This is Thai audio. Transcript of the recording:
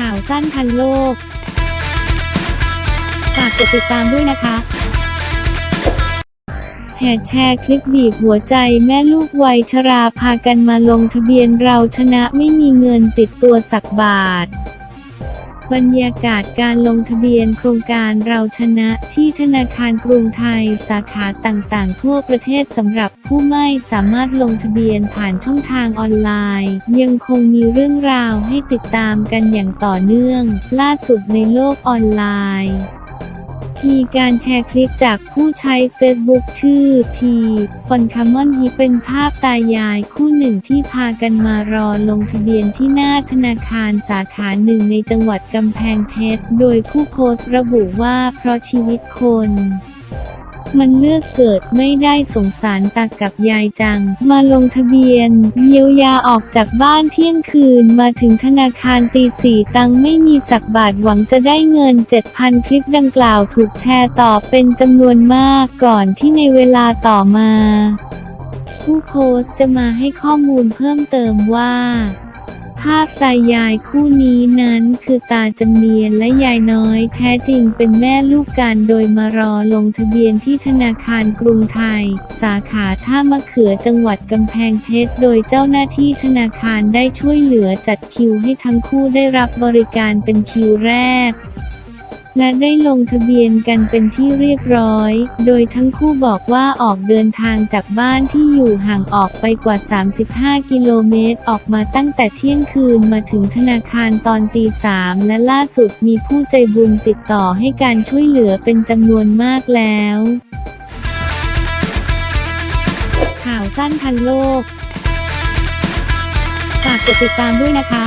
ข่าวสั้นทันโลก ฝากกดติดตามด้วยนะคะแห่แชร์คลิปบีบหัวใจแม่ลูกวัยชราพากันมาลงทะเบียนเราชนะไม่มีเงินติดตัวสักบาท บรรยากาศการลงทะเบียนโครงการเราชนะที่ธนาคารกรุงไทยสาขาต่างๆ ทั่วประเทศสำหรับผู้ไม่สามารถลงทะเบียนผ่านช่องทางออนไลน์ ยังคงมีเรื่องราวให้ติดตามกันอย่างต่อเนื่อง ล่าสุดในโลกออนไลน์ มีการแชร์คลิปจากผู้ใช้เฟซบุ๊กชื่อพีฟอนคามอนฮีเป็นภาพตายายคู่หนึ่งที่พากันมารอลงทะเบียนที่หน้าธนาคารสาขาหนึ่งในจังหวัดกำแพงเพชร โดยผู้โพสต์ระบุว่าเพราะชีวิตคน มันเลือกเกิดไม่ได้สงสารตากับยายจัง มาลงทะเบียน เยียวยาออกจากบ้านเที่ยงคืนมาถึงธนาคารตีสี่ตังไม่มีสักบาทหวังจะได้เงิน 7,000 คลิปดังกล่าวถูกแชร์ต่อเป็นจำนวนมากก่อนที่ในเวลาต่อมา ผู้โพสต์จะมาให้ข้อมูลเพิ่มเติมว่า ภาพตายายคู่นี้นั้นคือตาจำเนียนและยายน้อยแท้จริงเป็นแม่ลูกกันโดยมารอลงทะเบียนที่ธนาคารกรุงไทย สาขาท่ามะเขือจังหวัดกำแพงเพชรโดยเจ้าหน้าที่ธนาคารได้ช่วยเหลือจัดคิวให้ทั้งคู่ได้รับบริการเป็นคิวแรก และได้ลงทะเบียนกันเป็นที่เรียบร้อย โดยทั้งคู่บอกว่าออกเดินทางจากบ้านที่อยู่ห่างออกไปกว่า 35 กิโลเมตร ออกมาตั้งแต่เที่ยงคืนมาถึงธนาคารตอนตีสามและล่าสุดมีผู้ใจบุญติดต่อให้การช่วยเหลือเป็นจำนวนมากแล้วข่าวสั้นทันโลก ฝากกดติดตามด้วยนะคะ